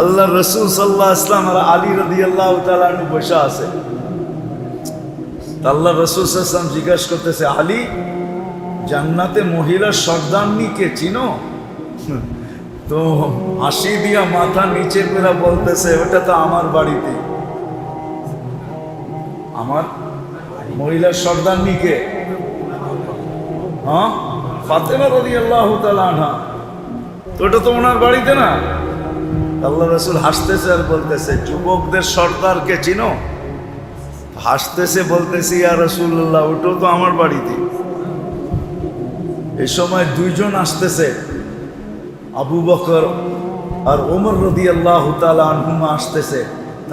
আল্লাহ রসুল সাল্লাহ ইসলাম আর আলী রদি আল্লাহ তালু বসে আছে। আল্লাহ রসুল ইসলাম জিজ্ঞাসা করতেছে, আলী, জান্নাতে মহিলার সর্দারনিকে চিনো? তো হাসি দিয়া মাথা নিচে করে বলতেছে, ওটা তো আমার বাড়িতে। আমার মহিলার সর্দারনিকে হ্যাঁ ফাতেমা রদি আল্লাহ তালা তো ওটা তো ওনার বাড়িতে না? আল্লাহ রসুল হাসতেছে আর বলতেছে, যুবকদের সর্দারকে চিনো? হাসতেছে, বলতেছি আর রসুল্লাহ ওটাও তো আমার বাড়িতে। এই সময় দুইজন আসতেছে, আবু বকর আর ওমর রদি আল্লাহ আনহুমা আসতেছে।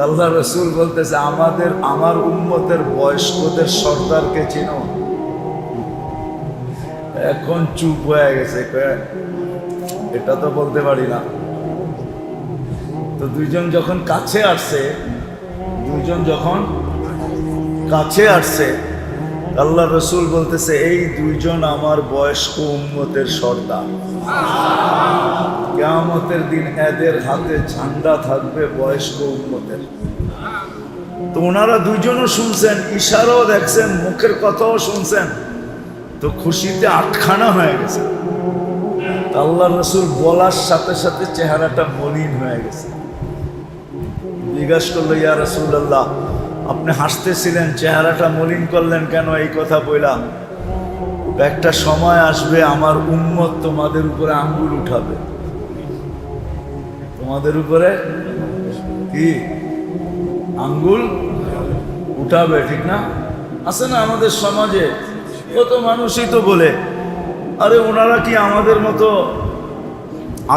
আল্লাহ রসুল বলতেছে, আমাদের, আমার উম্মতের বয়স্কদের সর্দারকে চিনো। এখন চুপ হয়ে গেছে এটা তো বলতে পারি না। তো দুইজন যখন কাছে আসছে, দুইজন যখন কাছে আসছে, আল্লাহ রসুল বলতেছে, এই দুইজন আমার বয়স্ক উম্মতের সর্দার। কেয়ামতের দিন এদের হাতে ঝান্ডা থাকবে বয়স্ক উম্মতের। তো ওনারা দুইজনও শুনছেন, ইশারাও দেখছেন, মুখের কথাও শুনছেন। তো খুশিতে আটখানা হয়ে গেছে। আল্লাহ রসুল বলার সাথে সাথে চেহারাটা মলিন হয়ে গেছে। জিজ্ঞাসা করল, ইয়া রসুল্লাহ আপনি হাসতেছিলেন, চেহারাটা মলিন করলেন কেন এই কথা বললাম একটা সময় আসবে আমার উম্মত তোমাদের উপরে আঙ্গুল উঠাবে। তোমাদের উপরে কি? আঙ্গুল উঠাবে, ঠিক না? আছে না আমাদের সমাজে? কত মানুষই তো বলে, আরে ওনারা কি আমাদের মতো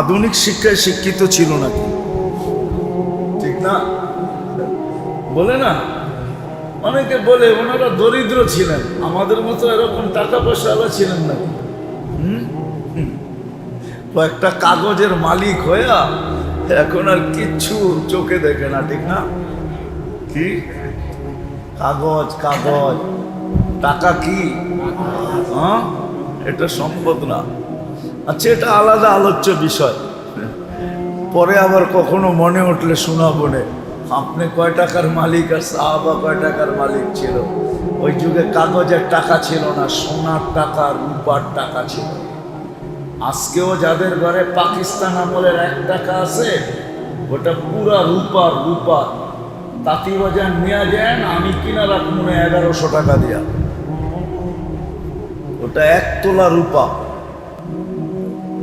আধুনিক শিক্ষায় শিক্ষিত ছিল নাকি? না। বলে না? অনেকে বলে ওনারা দরিদ্র ছিলেন। আমাদের মতো এরকম টাকা পয়সা ছিলেন না। কয়েকটা কাগজের মালিক হইয়া এখন আর কিচ্ছু চোখে দেখে না, ঠিক না? কি? কাগজ কাগজ। টাকা কি? হ্যাঁ এটা সম্পদ না। আচ্ছা এটা আলাদা আলোচ্য বিষয়। পরে আবার কখনো মনে উঠলে শোনাবো আপনি কয় টাকার মালিক আর সাহাবা কয় টাকার মালিক ছিল? ওই যুগে কাগজের টাকা ছিল না, সোনার টাকা রূপার টাকা ছিল। আজকেও যাদের ঘরে পাকিস্তান আমলের এক টাকা আছে, ওটা পুরা রূপার রূপা তাঁতি বাজার নিয়ে যান আমি কিনা রাখব না এগারোশো টাকা দিয়া। ওটা এক তোলা রূপা।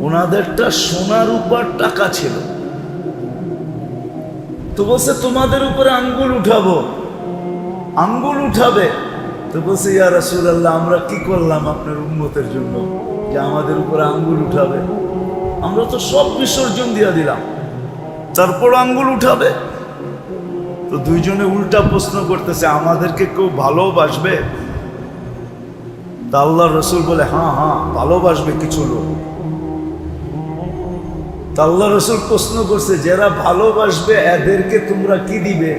ওনাদেরটা সোনা রূপার টাকা ছিল। তো বলছে, তোমাদের উপরে আঙ্গুল উঠাবো। আঙ্গুল উঠাবে। তো বলছে, ইয়া রাসূলুল্লাহ, আমরা কি করলাম আপনার উন্মতের জন্য যে আমাদের উপরে আঙ্গুল উঠাবে? আমরা তো সব বিসর্জন দিয়া দিলাম। তারপর আঙ্গুল উঠাবে। তো দুইজনে উল্টা প্রশ্ন করতেছে, আমাদেরকে কেউ ভালোবাসবে? তা আল্লাহ রসুল বলে হ্যাঁ হ্যাঁ ভালোবাসবে কিছু লোক। আল্লাহ রসুল প্রশ্ন করছে, যারা ভালোবাসবে, এদেরকে তোমরা কি দিবে?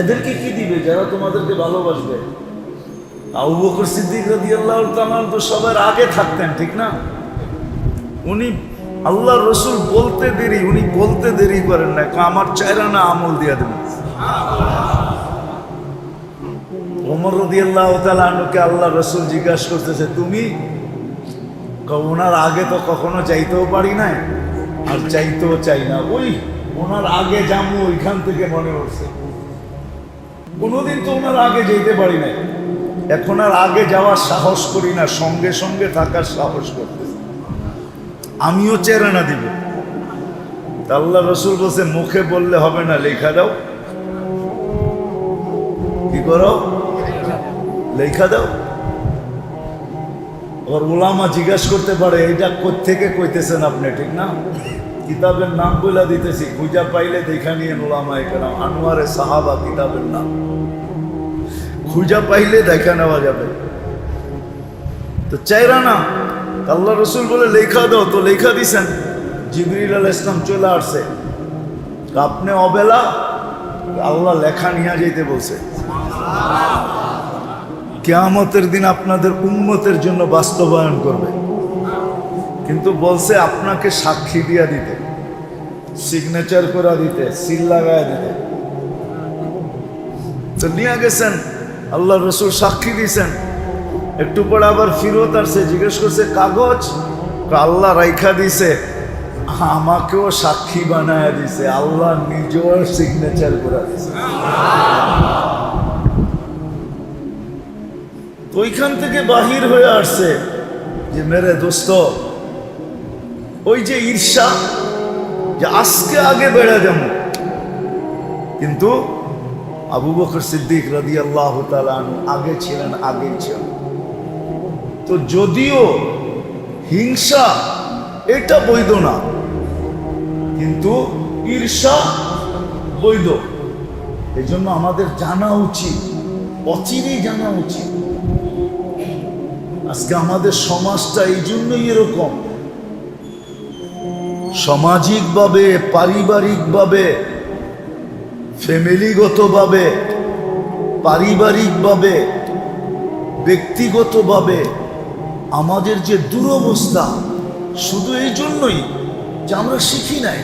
এদেরকে কি দিবে যারা তোমাদেরকে ভালোবাসবে? আবু সিদ্দিক আল্লাহ তো সবার আগে থাকতেন, ঠিক না? উনি আল্লাহ রসুল বলতে দেরি, উনি বলতে দেরি করেন না। আমার চাইরা না আমল দিয়ে দেবেন ওমর রদি আল্লাহ তালুকে আল্লাহ রসুল জিজ্ঞাসা করতেছে, তুমি ওনার আগে তো কখনো চাইতেও পারি নাই, আর চাইতেও চাই না। ওই ওনার আগে যাব ওইখান থেকে মনে হচ্ছে কোনোদিন তো ওনার আগে যেতে পারি নাই। এখন আর আগে যাওয়ার সাহস করি না, সঙ্গে সঙ্গে থাকার সাহস করতেছি। আমিও চেরানা দিব। আল্লাহ রসুল বলছে, মুখে বললে হবে না, লেখা দাও। কি করো? লেখা দাও। ওর ওলামা জিজ্ঞাসা করতে পারে, এটা থেকে কইতেছেন আপনি? ঠিক না? কিতাবের নাম বইলা দিতেছি, খুঁজা পাইলে দেখা নিয়ে ওলামা এখানে আনোয়ারে সাহাবা কিতাবের নাম। খুঁজা পাইলে দেখা নেওয়া যাবে। তো চাইরা না আল্লাহ রসুল বলে, লেখা দাও। তো লেখা দিছেন, জিবরিল আল ইসলাম চলে আসছে। আপনি অবেলা আল্লাহ লেখা নিয়ে যেতে বলছে। কেয়ামতের দিন আপনাদের উন্মতের জন্য বাস্তবায়ন করবে। কিন্তু বলছে আপনাকে সাক্ষী দিয়া দিতে সিগনেচার করে দিতে সিল লাগায় দিতে। তো নিয়ে গেছেন, আল্লাহ রসুল সাক্ষী দিয়েছেন। একটু পরে আবার ফিরত আসছে, জিজ্ঞেস করছে, কাগজ? আল্লাহ রাইখা দিছে, আমাকেও সাক্ষী বানায় দিছে, আল্লাহ নিজেও সিগনেচার করে দিছে। ওইখান থেকে বাহির হয়ে আসছে যে, মেরে দোস্ত, ওই যে ঈর্ষা যে আজকে আগে বেড়ে যাব কিন্তু আবু বকর সিদ্দিক রাদি আল্লাহ আগে ছিলেন আগে ছিলেন তো যদিও হিংসা, এটা বৈধ না, কিন্তু ঈর্ষা বৈধ। এই জন্য আমাদের জানা উচিত, অচিরেই জানা উচিত। আজকে আমাদের সমাজটা এই জন্যই এরকম। সামাজিকভাবে, পারিবারিকভাবে, ফ্যামিলিগতভাবে, পারিবারিকভাবে, ব্যক্তিগতভাবে আমাদের যে দুরবস্থা, শুধু এই জন্যই যে আমরা শিখি নাই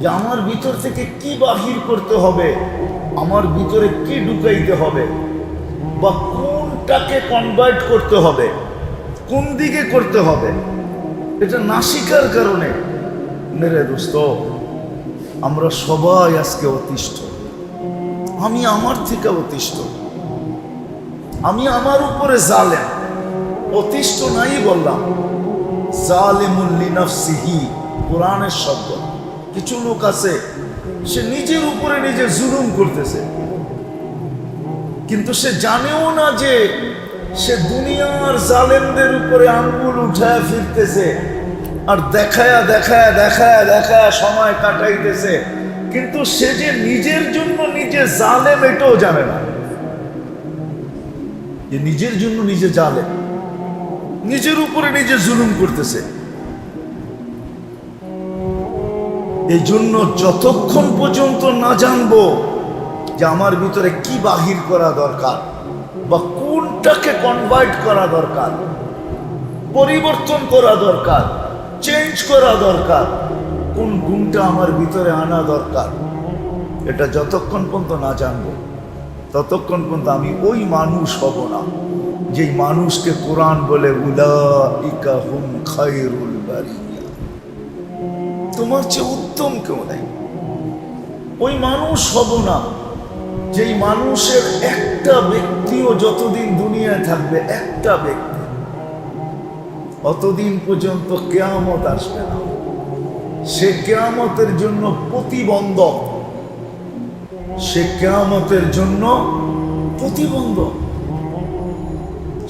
যে আমার ভিতর থেকে কি বাহির করতে হবে, আমার ভিতরে কি ঢুকাইতে হবে বা কোনটাকে কনভার্ট করতে হবে? কোন দিকে করতে হবে? এটা না শিকার কারণে। মেরে দোস্ত, আমরা সবাই আজকে অতিষ্ঠ। আমি আমার থেকে অতিষ্ঠ। আমি আমার উপরে জালেম। অতিষ্ঠ নাই বললাম। জালেমুল লিনাফসিহি, কোরআনের শব্দ। কিছু লোক আছে, সে নিজের উপরে নিজে জুলুম করতেছে। কিন্তু সে জানেও না যে সে দুনিয়ার জালেমদের উপরে আঙ্গুল উঠায় ফিরতেছে আর দেখায়া দেখায়া দেখায়া দেখায়া সময় কাটাইতেছে। কিন্তু সে যে নিজের জন্য নিজে জালেম, এটাও জানে না। যে নিজের জন্য নিজে জালেম, নিজের উপরে নিজে জুলুম করতেছে। এই জন্য যতক্ষণ পর্যন্ত না জানব যে আমার ভিতরে কি বাহির করা দরকার বা কোনটাকে কনভার্ট করা দরকার, পরিবর্তন করা দরকার চেঞ্জ করা দরকার, কোন গুণটা আমার ভিতরে আনা দরকার, এটা যতক্ষণ পর্যন্ত না জানব, ততক্ষণ পর্যন্ত আমি ওই মানুষ হব না, যেই মানুষকে কোরআন বলে হুম তোমার চেয়ে উত্তম কেউ নেই। ওই মানুষ হব না। যেই মানুষের একটা ব্যক্তিও যতদিন দুনিয়ায় থাকবে, একটা ব্যক্তি। অতদিন পর্যন্ত কেয়ামত আসবে না। সে কেয়ামতের জন্য প্রতিবন্ধক। সে কেয়ামতের জন্য প্রতিবন্ধক।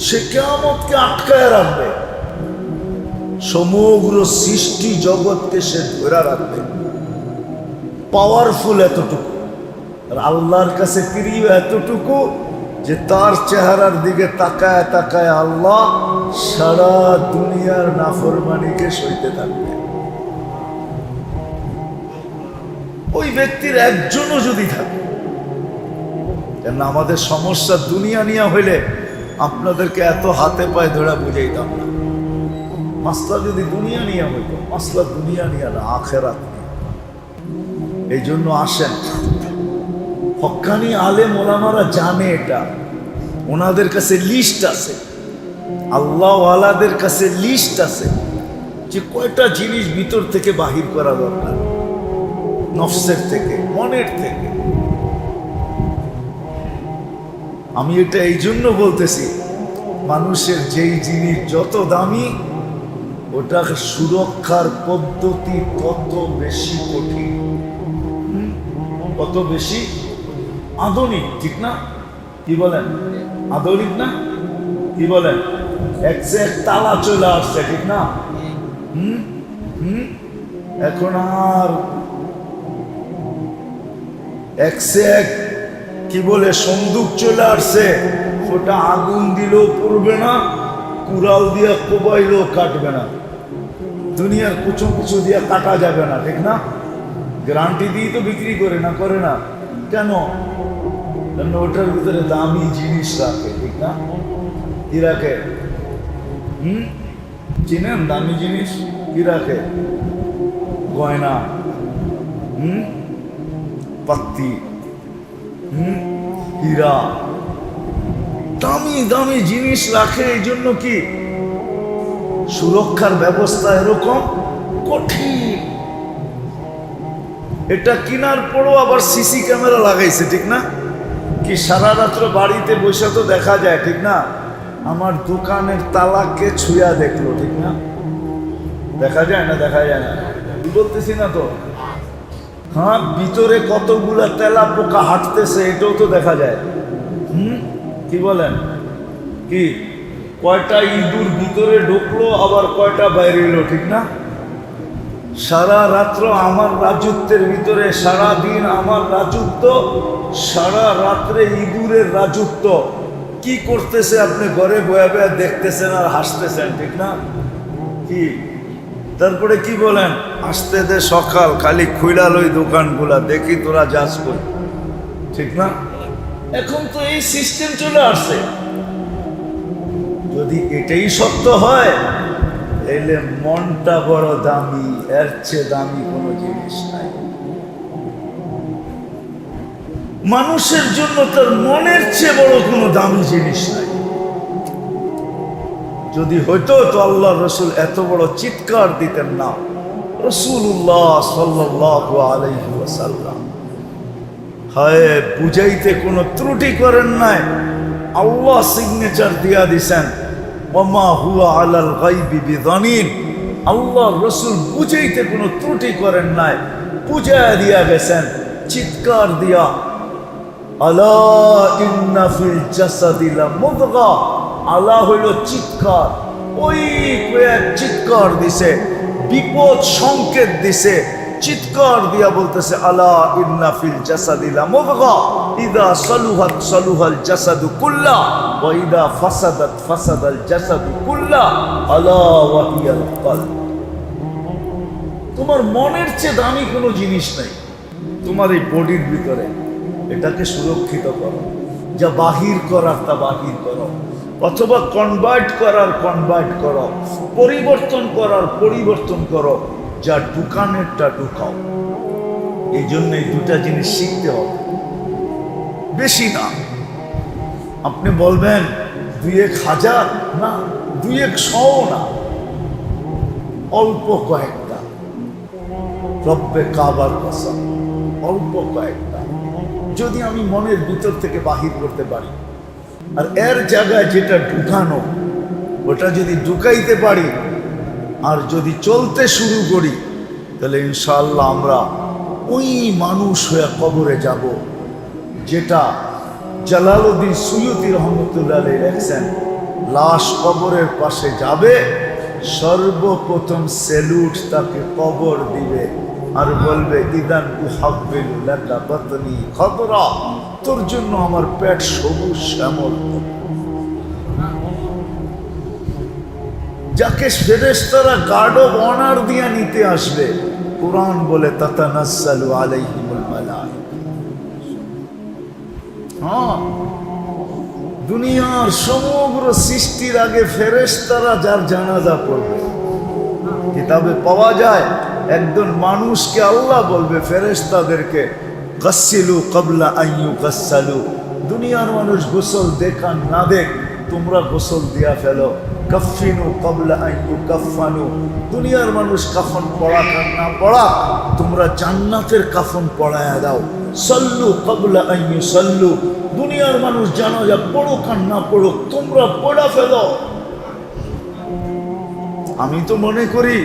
সে কেয়ামতকে আটকায় রাখবে। সমগ্র সৃষ্টি জগৎকে সে ধরে রাখবে। পাওয়ারফুল এতটুকু। আর আল্লাহর কাছে প্রিয় এতটুকু যে তার চেহারার দিকে তাকায় তাকায় আল্লাহ সারা দুনিয়ার নাফরমানিকে সইতে থাকবে। ওই ব্যক্তির একজনও যদি থাকে, কেন আমাদের সমস্যা দুনিয়া নিয়ে হইলে আপনাদেরকে এত হাতে পায়ে ধরা বুঝাইতাম না। মাসলা যদি দুনিয়া নিয়ে হইতো, মাসলা দুনিয়া নিয়ে না আখেরাত এই জন্য আসেন। হক্কানি আলে ওলামারা জানে এটা। ওনাদের কাছে লিস্ট আছে। আল্লাহ আলাদের কাছে লিস্ট আছে যে কয়টা জিনিস ভিতর থেকে বাহির করা দরকার। নফসের থেকে, মনের থেকে। আমি এটা এই জন্য বলতেছি, মানুষের যেই জিনিস যত দামি ওটা সুরক্ষার পদ্ধতি তত বেশি কঠিন? কত বেশি আধুনিক, ঠিক না? কি বলেন? আধুনিক না? কি বলেন? এক তালা চলে আসছে, ঠিক না? হুম? হুম? এখন আর এক এক কি বলে, সন্দুক চলে আসছে। ওটা আগুন দিলেও পড়বে না, কুড়াল দিয়ে কোবাইলেও কাটবে না। দুনিয়ার কুচু কুচু দিয়ে কাটা যাবে না, ঠিক না? গ্যারান্টি দিয়ে তো বিক্রি করে না করে না। কেন? কারণ ওটার ভিতরে দামি জিনিস রাখে ঠিক না কি রাখে হুম চিনেন দামি জিনিস কি রাখে গয়না হুম পাত্তি হুম হীরা দামি দামি জিনিস রাখে এই জন্য কি সুরক্ষার ব্যবস্থা এরকম কঠিন এটা কেনার পরও আবার সিসি ক্যামেরা লাগাইছে ঠিক না কি সারা রাত্র বাড়িতে বসে তো দেখা যায়, ঠিক না? আমার দোকানের তালাকে ছুঁয়া দেখল, ঠিক না? দেখা যায় না, দেখা যায় না? বলতেছি না তো? হ্যাঁ ভিতরে কতগুলা তেলা পোকা হাঁটতেছে, এটাও তো দেখা যায়। হুম? কি বলেন? কি? কয়টা ইঁদুর ভিতরে ঢুকলো, আবার কয়টা বাইরে এলো, ঠিক না? সারা রাত্র আমার রাজত্বের ভিতরে, সারা দিন আমার রাজত্ব, সারা রাত্রে ইঁদুরের রাজত্ব। কি করতেছে আপনি ঘরে বয়ে বয়ে দেখতেছেন আর হাসতেছেন, ঠিক না? কি? তারপরে কি বলেন? আসতে দে সকাল, খালি খুইলাল ওই দোকানগুলা, দেখি তোরা যাস কই। ঠিক না? এখন তো এই সিস্টেম চলে আসছে। যদি এটাই সত্য হয় তাহলে মনটা বড় দামি, এর চেয়ে দামি কোনো জিনিস নাই। মানুষের জন্য তার মনের চেয়ে বড় কোনো দামি জিনিস নাই। যদি হইতো তো আল্লাহ রসুল এত বড় চিৎকার দিতেন না রসুল্লাহ বুঝাইতে কোনো ত্রুটি করেন নাই। আল্লাহ সিগনেচার দিয়া দিছেন। ওমা হুয়া আলাল গাইবি বিদানিন আল্লাহ রসুল বুঝাইতে কোনো ত্রুটি করেন নাই বুঝায় দিয়া গেছেন, চিৎকার দিয়া, আলা ইন্না ফিল জাসাদিলা মুদগা আলা হইল চিৎকার, ওই কয়েক চিৎকার দিছে, বিপদ সংকেত দিছে চিৎকার দিয়া বলতেছে, আলা ইন্না ফিল জাসাদিলা মুদগা ইদা সালুহাত সালুহাল জাসাদু কুল্লা, ওয়া ইদা ফাসাদাত ফাসাদাল জাসাদু কুল্লা, আলা ওয়া হিয়াল কলব। তোমার মনের চেয়ে দামি কোনো জিনিস নাই। তোমার এই বডির ভিতরে এটাকে সুরক্ষিত করো, যা বাহির করার তা বাহির করো, অথবা কনভার্ট করার কনভার্ট করো, পরিবর্তন করার পরিবর্তন করো। যা ঢুকানেরটা ঢুকাও। এই জন্য দুটা জিনিস শিখতে হবে। বেশি না। আপনি বলবেন দুই এক হাজার? না দুই এক শও না। অল্প কয়েকটা। রব্বে কাবার কসম, অল্প কয়েকটা। যদি আমি মনের ভিতর থেকে বাহির করতে পারি। আর এর জায়গায় যেটা ঢুকানো, ওটা যদি ঢুকাইতে পারি আর যদি চলতে শুরু করি, তাহলে ইনশাল্লাহ আমরা ওই মানুষ হয়ে কবরে যাব, যেটা জালালউদ্দিন সুয়ুতি রহমতুল্লাহ লেখছেন, লাশ কবরের পাশে যাবে, সর্বপ্রথম সেলুট তাকে কবর দিবে আর বলবে, ইদান তোর জন্য আমার পেট সবুজ শ্যামল যাকে ফেরেশতারা গার্ড অফ অনার দিয়ে নিতে আসবে, কোরআন বলে হ্যাঁ দুনিয়ার সমগ্র সৃষ্টির আগে ফেরেশতারা যার জানাজা পড়বে। কিতাবে পাওয়া যায়, একজন মানুষকে আল্লাহ বলবে, ফেরেশতাদেরকে গসিলু কবলা আইয়ু গসালু দুনিয়ার মানুষ গোসল দেখান না দেখ, তোমরা গোসল দিয়া ফেলো। কফিনু কবলা আইয়ু কফানু দুনিয়ার মানুষ কাফন পড়া কান না পড়া তোমরা জান্নাতের কাফন পড়ায়া দাও। সল্লু কবলা আইয়ু সল্লু দুনিয়ার মানুষ জানো যা পড়ো কান না পড়ো তোমরা পড়া ফেলো। আমি তো মনে করি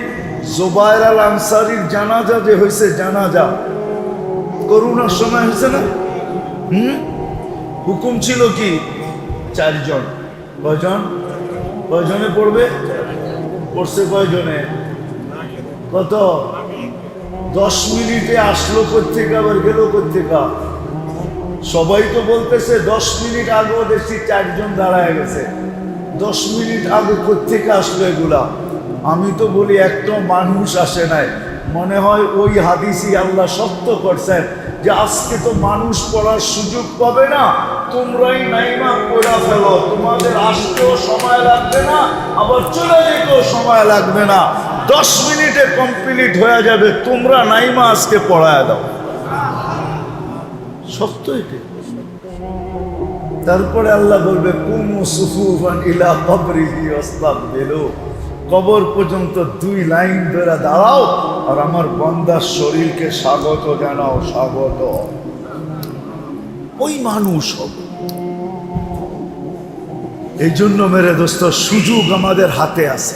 জোবায়ের আল আনসারির জানাজা যে হয়েছে জানাজা করোনার সময় হয়েছে না? হুম? হুকুম ছিল কি? চারজন। কয়জন? কয়জনে পড়বে? পড়ছে কয়জনে? কত? দশ মিনিটে আসলো কোথেকে আবার গেল কোথেকা সবাই তো বলতেছে, দশ মিনিট আগেও দেখছি চারজন দাঁড়ায় গেছে। দশ মিনিট আগে কোথেকে আসলো এগুলা? আমি তো বলি একটা মানুষ আসে নাই। মনে হয় ওই হাদিসই আল্লাহ সত্য করছেন। যে আজকে তো মানুষ পড়ার সুযোগ পাবে না, তোমরাই নাইমা পড়া ফেলো। তোমাদের আসতেও সময় লাগবে না, আবার চলে যেতেও সময় লাগবে না। দশ মিনিটে কমপ্লিট হয়ে যাবে, তোমরা নাইমা আজকে পড়ায় দাও। সত্য তারপরে আল্লাহ বলবে, কুমু সুফুফান ইলা কবরিহি ওয়াস্তাকবিলু কবর পর্যন্ত দুই লাইন ধরে দাঁড়াও, আর আমার বন্দার শরীরকে স্বাগত জানাও, স্বাগত। ওই মানুষ হবে। এই জন্য মেরে দোস্ত, সুযোগ আমাদের হাতে আছে।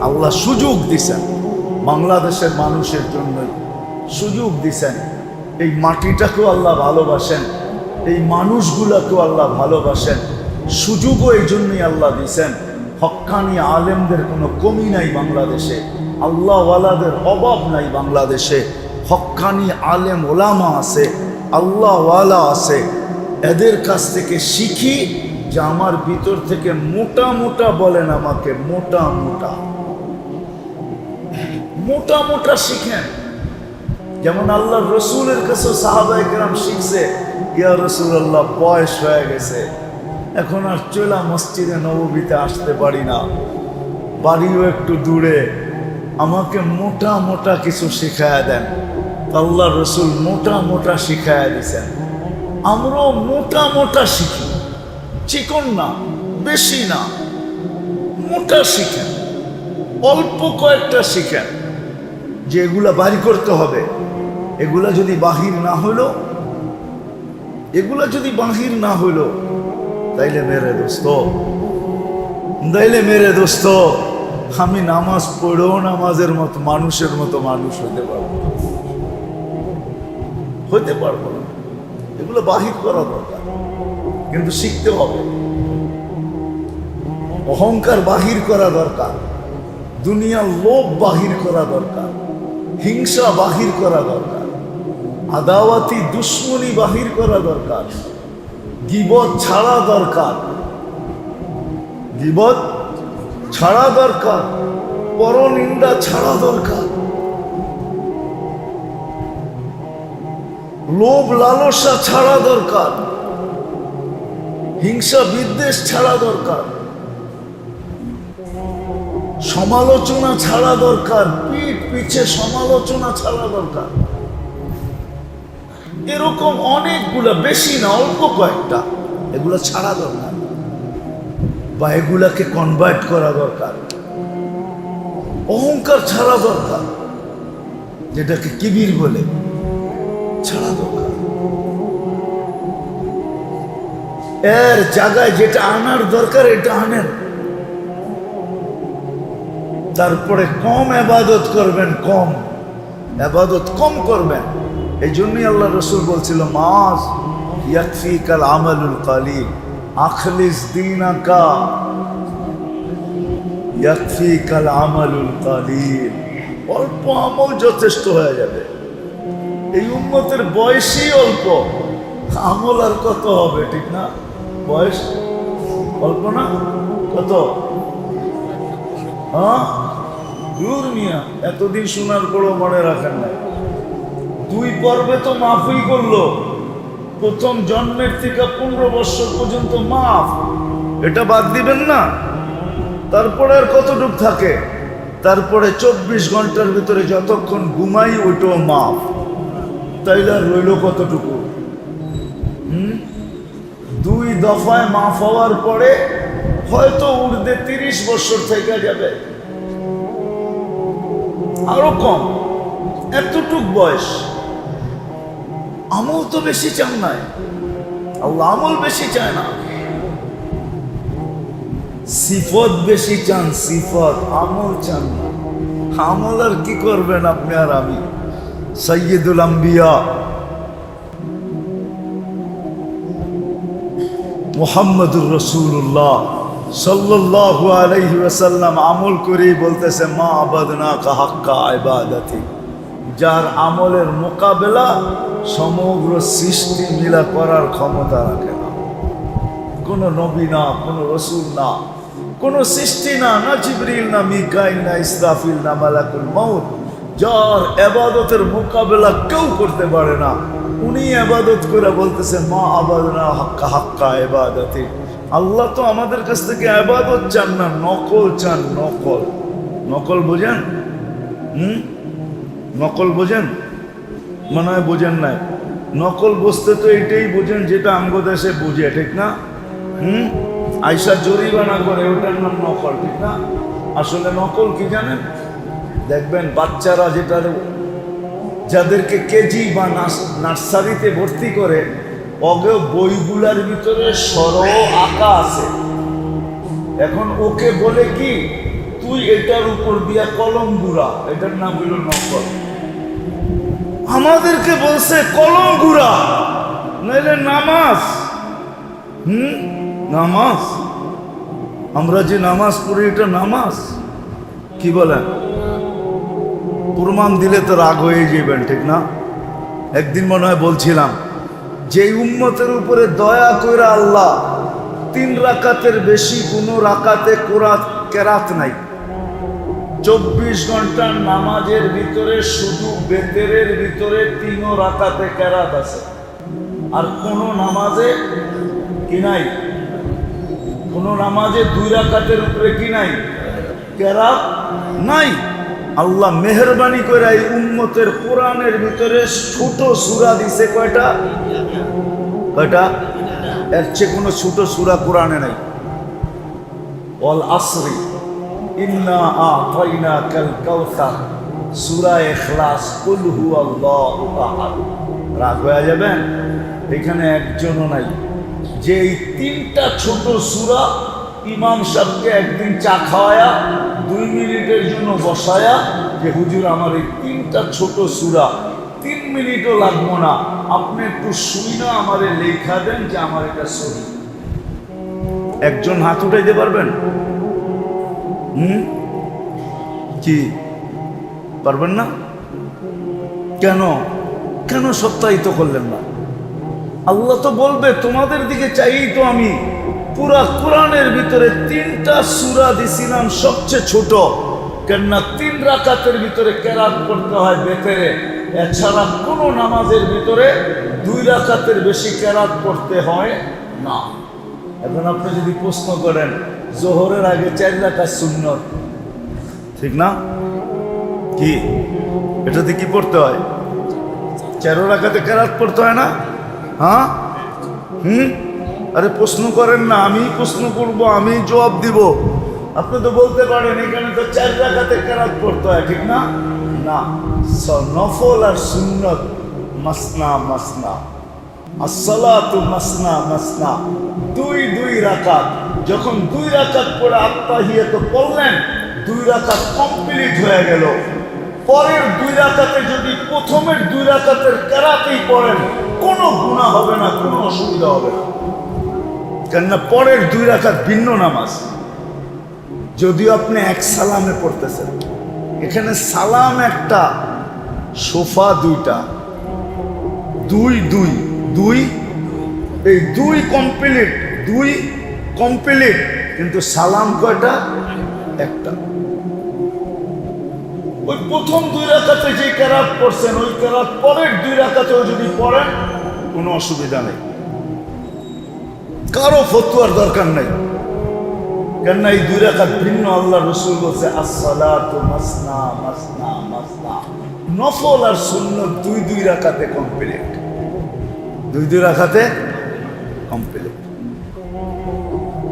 আল্লাহ সুযোগ দিছেন। বাংলাদেশের মানুষের জন্যই সুযোগ দিছেন। এই মাটিটাকেও আল্লাহ ভালোবাসেন। এই মানুষগুলাকেও আল্লাহ ভালোবাসেন। সুযোগও এই জন্যই আল্লাহ দিছেন। হক্কানি আলেমদের কোনো কমি নাই বাংলাদেশে আল্লাহওয়ালাদের অভাব নাই বাংলাদেশে হক্কানি আলেম ওলামা আছে আল্লাহওয়ালা আছে। এদের কাছ থেকে শিখি যে আমার ভিতর থেকে মোটা মোটা বলেন আমাকে, মোটা মোটা। মোটা মোটা শিখেন। যেমন আল্লাহ রসুলের কাছে সাহাবাই কেরাম শিখছে, ইয়া রসুল আল্লাহ বয়স হয়ে গেছে। এখন আর চলা মসজিদে নববীতে আসতে পারি না। বাড়িও একটু দূরে। আমাকে মোটা মোটা কিছু শিখায়া দেন। আল্লাহ রসুল মোটা মোটা শিখায়া দিছেন। আমরাও মোটা মোটা শিখি। চিকন না, বেশি না। মোটা শিখেন। অল্প কয়েকটা শিখেন। যে এগুলা বাড়ি করতে হবে, এগুলা যদি বাহির না হলো, এগুলা যদি বাহির না হলো তাইলে মেরে দোস্ত তাইলে মেরে দোস্ত আমি নামাজ পড়েও নামাজের মতো মানুষের মতো মানুষ হতে পারব। হতে পারব না এগুলো বাহির করা দরকার কিন্তু শিখতে হবে অহংকার বাহির করা দরকার দুনিয়ার লোভ বাহির করা দরকার হিংসা বাহির করা দরকার আদাওয়াতি দুশ্মনী বাহির করা দরকার গিবত ছাড়া দরকার। গিবত ছাড়া দরকার, পরনিন্দা ছাড়া দরকার। লোভ লালসা ছাড়া দরকার, হিংসা বিদ্বেষ ছাড়া দরকার, সমালোচনা ছাড়া দরকার, পিঠ পিছে সমালোচনা ছাড়া দরকার। এরকম অনেকগুলা, বেশি না, অল্প কয়েকটা। এগুলো ছাড়া দরকার। বা এগুলাকে কনভার্ট করা দরকার। অহংকার ছাড়া দরকার। যেটাকে কিবির বলে, ছাড়া দরকার। এর জায়গায় যেটা আনার দরকার, এটা আনেন। তারপরে কম আবাদত করবেন, কম। আবাদত কম করবেন। এই জন্যই আল্লাহ রসুল বলছিল মাস ইয়াকফি কাল আমালুল কালিল, আখলিস দিনাকা ইয়াকফি কাল আমালুল কালিল। অল্প আমল যথেষ্ট হয়ে যাবে। এই উন্মতের বয়সই অল্প। আমল আর কত হবে, ঠিক না? বয়স অল্প না? কত? হ্যাঁ? দূর মিয়া, এতদিন শোনার পরও মনে রাখেন না দুই পর্বে তো মাফই করল। প্রথম জন্মের থেকে পনেরো বছর পর্যন্ত মাফ। এটা বাদ দিবেন না। তারপরে আর কতটুক থাকে? তারপরে চব্বিশ ঘণ্টার ভিতরে যতক্ষণ ঘুমাই, ওইটাও মাফ। তাইলে আর রইল কতটুকু? দুই দফায় মাফ হওয়ার পরে হয়তো উর্দে তিরিশ বছর থেকে যাবে। আরও কম। এতটুক বয়স। আমল তো বেশি চান নাই। আল্লাহ আমল বেশি চায় না। সিফত বেশি চান, সিফত, আমল চান না। আমল আর কি করবেন আপনি আর আমি? সৈয়দুল আম্বিয়া। মোহাম্মদুর রসুল্লাহ সাল্লাল্লাহু আলাইহি ওয়াসাল্লাম আমল করেই বলতেছে, মা আবাদনা কাহাক্কা ইবাদাতি। যার আমলের মোকাবেলা সমগ্র সৃষ্টি মিলা করার ক্ষমতা রাখে না। কোনো নবী না, কোনো রসুল না, কোনো সৃষ্টি না না জিবরিল, না মিকাইল, না ইসরাফিল, না মালাকুল মৌত যার এবাদতের মোকাবেলা কেউ করতে পারে না, উনি আবাদত করে বলতেছে, মা আবাদনা হাক্কা হাক্কা এবাদতে। আল্লাহ তো আমাদের কাছ থেকে আবাদত চান না, নকল চান নকল। নকল বোঝেন? হুম? নকল বোঝেন? মনে হয় বোঝেন নাই। নকল বসতে তো এটাই বোঝেন যেটা আঙ্গ দেশে বুঝে, ঠিক না? হুম? আইসা জরিমানা করে, ওটার নাম নকল, ঠিক না? আসলে নকল কি জানেন? দেখবেন বাচ্চারা যেটা যাদেরকে কেজি বা নার্সারিতে ভর্তি করে অগে বইগুলার ভিতরে সর আঁকা আছে। এখন ওকে বলে কি, তুই এটার উপর দিয়া কলম গুড়া। এটার নাম হইল নকল। আমাদেরকে বলছে কলম গুড়া নাইলে নামাজ। হুম? নামাজ? আমরা যে নামাজ পড়ি, এটা নামাজ? কি বলেন? প্রমাণ দিলে তো রাগ হয়ে যাবেন, ঠিক না? একদিন মনে হয় বলছিলাম যে উম্মতের উপরে দয়া করে আল্লাহ তিন রাকাতের বেশি কোনো রাকাতে কোরআত কেরাত নাই। চব্বিশ ঘণ্টার নামাজের ভিতরে শুধু বেতেরের ভিতরে তিনও রাকাতে কেরাত আছে। আর কোন নামাজে কি নাই? কোন নামাজে দুই রাকাতের উপরে কি নাই? কেরাত নাই। আল্লাহ মেহরবানি করে এই উম্মতের কোরআনের ভিতরে ছোট সুরা দিছে কয়টা? কয়টা? এর চেয়ে কোনো ছোট সুরা কোরআনে নাই। অল আসরি। ইন্না আতাইনা কাল কাউসার। সূরা ইখলাস, কুল হুয়াল্লাহু আহাদ। রাগ হয়ে যাবেন এখানে একজনও নাই। যে এই তিনটা ছোট সূরা ইমাম সাহেবকে একদিন চা খাওয়ায়া, দুই মিনিটের জন্য বসায়া, যে, হুজুর, আমার এই তিনটা ছোট সূরা, তিন মিনিটও লাগবো না। আপনি একটু শুই না আমারে লেখা দেন যে, আমার এটা সহি। একজন হাত উঠাইতে পারবেন? হুম? পারবেন না? কেন? কেন সত্যায়িত করলেন না? আল্লাহ তো বলবে, তোমাদের দিকে চাই তো আমি। পুরা কোরআনের ভিতরে তিনটা সুরা দিছিলাম, সবচেয়ে ছোট। কেননা তিন রাকাতের ভিতরে কেরাত করতে হয় বেতেরে। এছাড়া কোনো নামাজের ভিতরে দুই রাকাতের বেশি কেরাত করতে হয় না। এখন আপনি যদি প্রশ্ন করেন জোহরের আগে চার রাকাত সুন্নত। ঠিক না? কি? এটাতে কি পড়তে হয়? চারো রাখাতে কেরাত পড়তে হয় না? হ্যাঁ? হুম? আরে প্রশ্ন করেন না আমি প্রশ্ন করব আমি জবাব দিব। আপনি তো বলতে পারেন, এখানে তো চার রাখাতে কেরাত পড়তে হয়, ঠিক না? না। নফল আর সুন্নত, মাসনা মাসনা। আসসালাতু মাসনা মাসনা। দুই দুই রাকাত। যখন দুই রাকাত পড়ে আত্মাহিয়াত পড়লেন দুই রাকাত কমপ্লিট হয়ে গেল। পরের দুই রাকাতে যদি প্রথমের দুই রাকাতের কেরাতেই পড়েন, কোনো গুণা হবে না, কোনো অসুবিধা হবে না। কেননা পরের দুই রাকাত ভিন্ন নামাজ। যদিও আপনি এক সালামে পড়তেছেন। এখানে সালাম একটা, সোফা দুইটা। দুই দুই। দুই, এই দুই কমপ্লিট দুই কমপ্লিট কিন্তু সালাম কয়টা? একটা। ওই প্রথম দুই রাখাতে যে কেরাত পড়ছেন, ওই কেরাত পরের দুই রাখাতেও যদি পড়েন, কোনো অসুবিধা নেই। কারও ফতুয়ার দরকার নেই। কেননা এই দুই রাখাত ভিন্ন আল্লাহ রসুল বলছে, আসসালাতু মাসনা মাসনা মাসনা। নফল আর সুন্নত দুই দুই রাখাতে কমপ্লিট দুই দুই রাখাতে কমপ্লিট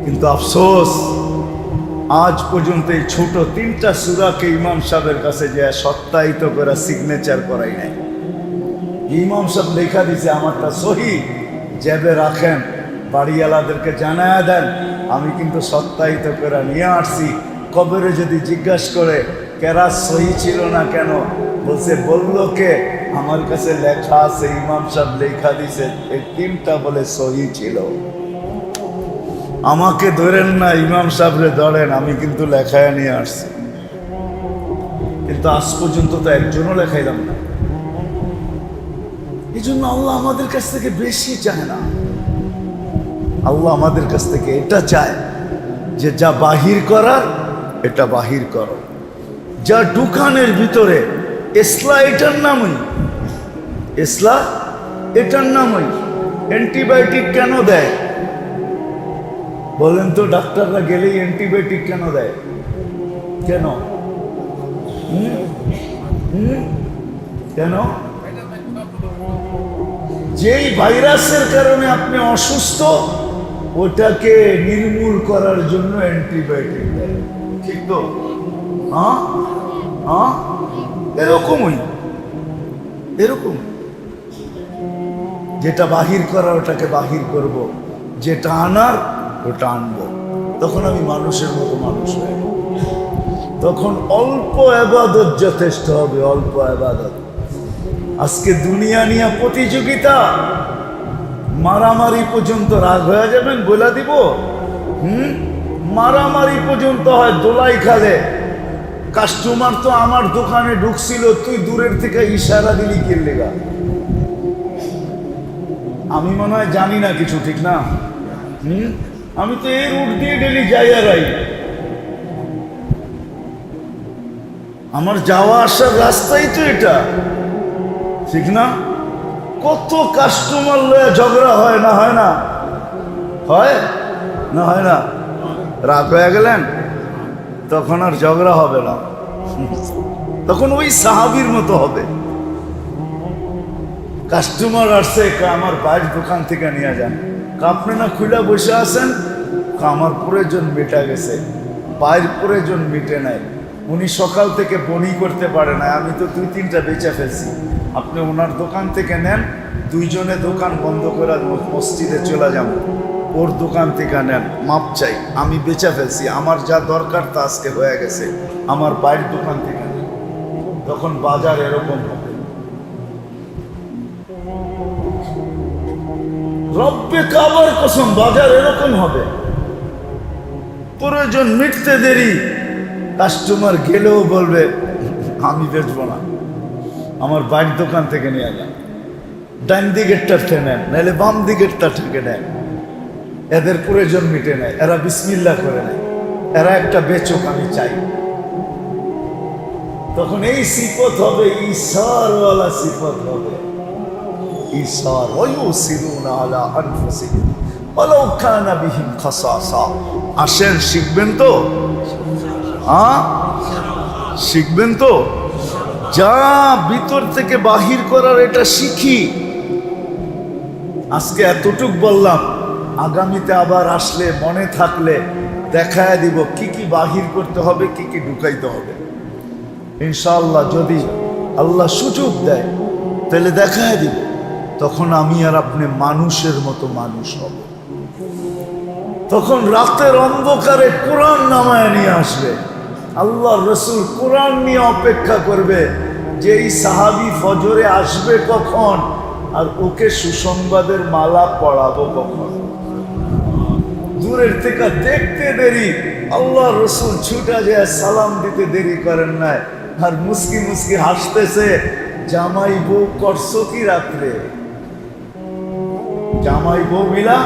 কিন্তু আফসোস, আজ পর্যন্ত এই ছোট তিনটা সুরাকে ইমাম সাহেবের কাছে যে সত্যায়িত করে সিগনেচার করাই নাই। ইমাম সাহেব লেখা দিছে, আমারটা সহি, জেবে রাখেন, বাড়িওয়ালাদেরকে জানায় দেন, আমি কিন্তু সত্যায়িত করে নিয়ে আসছি। কবরে যদি জিজ্ঞাসা করে কেরা সহি ছিল না কেন? বলছে, বলল কে? আমার কাছে লেখা আছে, ইমাম সাহেব লেখা দিছে, এই তিনটা বলে সহি ছিল। আমাকে ধরেন না, ইমাম সাহেবরে ধরেন, আমি কিন্তু লেখায় নিয়ে আসছি। কিন্তু আজ পর্যন্ত তো একজনও লেখাইলাম না। এই জন্য আল্লাহ আমাদের কাছ থেকে বেশি চায় না। আল্লাহ আমাদের কাছ থেকে এটা চায় যে যা বাহির করার, এটা বাহির করো। যা দোকানের ভিতরে এসলা এটার নামই এসলা এটার নামই অ্যান্টিবায়োটিক কেন দেয়? বলেন তো, ডাক্তাররা গেলেই অ্যান্টিবায়োটিক কেন দেয়? কেন? কেন? যেই ভাইরাসের কারণে আপনি অসুস্থ, ওটাকে নির্মূল করার জন্য অ্যান্টিবায়োটিক দেয়। ঠিক তো? হ্যাঁ হ্যাঁ এরকমই। এরকম। যেটা বাহির করা, ওটাকে বাহির করব। যেটা আনার, ওটা আনব। তখন আমি মানুষের মতো মানুষ হয়ে তখন অল্প আবাদত যথেষ্ট হবে, অল্প আবাদত। আজকে দুনিয়া নিয়ে প্রতিযোগিতা, মারামারি পর্যন্ত রাগ হয়ে যাবেন, বলে দিব। হুম? মারামারি পর্যন্ত হয় দোলাই খালে। কাস্টমার তো আমার দোকানে ঢুকছিল, তুই দূরের থেকে ইশারা দিলি কিনলে গা। আমি মনে হয় জানি না কিছু, ঠিক না? হুম? আমি তো এই রুট দিয়ে ডেলি যাই আর। আমার যাওয়া আসার রাস্তাই তো এটা। ঠিক না? কত কাস্টমার লয়ে ঝগড়া হয়, না হয় না? হয়? না হয় না? রাগ হয়ে গেলেন, তখন আর ঝগড়া হবে না। তখন ওই সাহাবির মতো হবে। কাস্টমার আসছে আমার বাইরের দোকান থেকে নিয়ে যান। আপনি না খুলে বসে আছেন? আমার প্রয়োজন মিটা গেছে। বাইর প্রয়োজন মিটে নাই। উনি সকাল থেকে বনি করতে পারে না আমি তো দুই তিনটা বেচে ফেলছি। আপনি ওনার দোকান থেকে নেন, দুইজনে দোকান বন্ধ করে মসজিদে চলে যাব ওর দোকান থেকে নেন। মাপ চাই, আমি বেচা ফেলছি। আমার যা দরকার তা আজকে হয়ে গেছে। আমার বাইরের দোকান থেকে নেন। তখন বাজার এরকম রব্বে কাবার কসম, বাজার এরকম হবে। প্রয়োজন মিটতে দেরি কাস্টমার গেলেও বলবে, আমি বেচবো না। আমার বাড়ির দোকান থেকে নিয়ে যান ডান দিকেরটা নেন, নাহলে বাম দিকেরটা থেকে নেন। এদের প্রয়োজন মিটে নেয়, এরা বিসমিল্লা করে নেয়। এরা একটা বেচক, আমি চাই। তখন এই সিফত হবে, ঈশারওয়ালা সিফত হবে। ঈশার ওয়ুসিরুনা আলা আনফুসিহিম ওয়ালাউ কানা বিহিম খাসাসা আসেন, শিখবেন তো? হ্যাঁ? শিখবেন তো? যা ভিতর থেকে বাহির করার এটা শিখি। আজকে এতটুক বললাম, আগামীতে আবার আসলে মনে থাকলে দেখায় দিব কি কি বাহির করতে হবে, কি কি ঢুকাইতে হবে। ইনশাআল্লাহ যদি আল্লাহ সুযোগ দেয়, তাহলে দেখায় দিব। তখন আমি আর আপনি মানুষের মতো মানুষ হব। তখন রাতের অন্ধকারে কোরআন নামায় নিয়ে আসবে। আল্লাহ রসুল কোরআন নিয়ে অপেক্ষা করবে যে এই সাহাবি ফজরে আসবে কখন আর ওকে সুসংবাদের মালা পড়াবো কখন। দূরের থেকে দেখতে দেরি আল্লাহ রসুল ছুটা যায়, সালাম দিতে দেরি করেন নাই। আর মুসকি মুসকি হাসতেছে, জামাই বউ করছ কি রাত্রে? জামাই বউ মিলা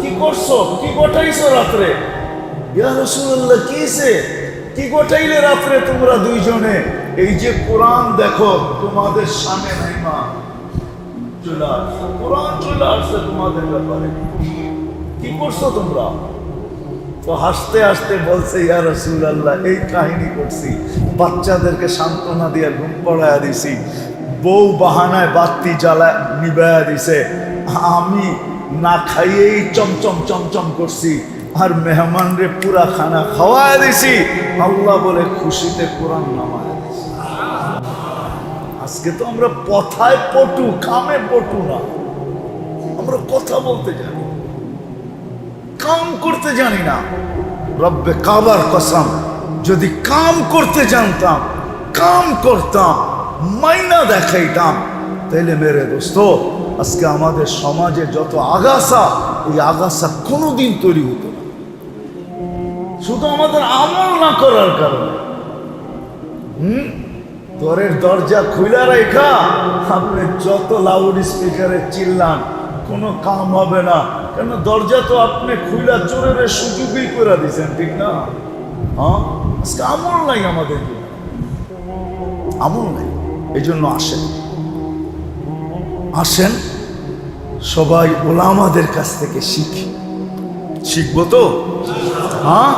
কি করছ? কি গোটাইছো রাত্রে? ইয়া রসুল্লাহ কি হইছে? কি গোটাইলে রাত্রে তোমরা দুইজনে? এই যে কোরআন দেখো, তোমাদের সামনে নাই মা। চলে আসছে। কোরআন চলে আসছে তোমাদের ব্যাপারে। কি করছ তোমরা? তো হাসতে হাসতে বলছে, ইয়া রসুল্লাহ এই কাহিনী করছি। বাচ্চাদেরকে সান্ত্বনা দিয়ে ঘুম পড়ায় দিছি। বউ বাহানায় বাতি জ্বালা নিবায়া দিছে। আমি না খাইয়েই চমচম চমচম করছি, আর মেহমান রে পুরা খানা খাওয়ায় দিছি। আল্লাহ বলে খুশিতে কোরআন নামায় আজকে তো আমরা কথায় পটু, কামে পটু না। আমরা কথা বলতে জানি কাম করতে জানি না। রব্বে কাবার কসম, যদি কাম করতে জানতাম, কাম করতাম, মাইনা দেখাইতাম, তাইলে মেরে দোস্ত আজকে আমাদের সমাজে যত আগাছা, এই আগাছা কোনোদিন তৈরি হতো না। শুধু আমাদের আমল না করার কারণে। হুম? তোরের দরজা খুলে রেখা আপনি যত লাউড স্পিকারে চিল্লান, কোনো কাম হবে না। কেন দরজা তো আপনি খুলে চোরের সুযোগই করে দিয়েছেন ঠিক না? হ্যাঁ? আজকে আমল নাই আমাদের আমল নাই এই জন্য আসেন। আসেন সবাই ওলামাদের কাছ থেকে শিখি। শিখব তো? হ্যাঁ?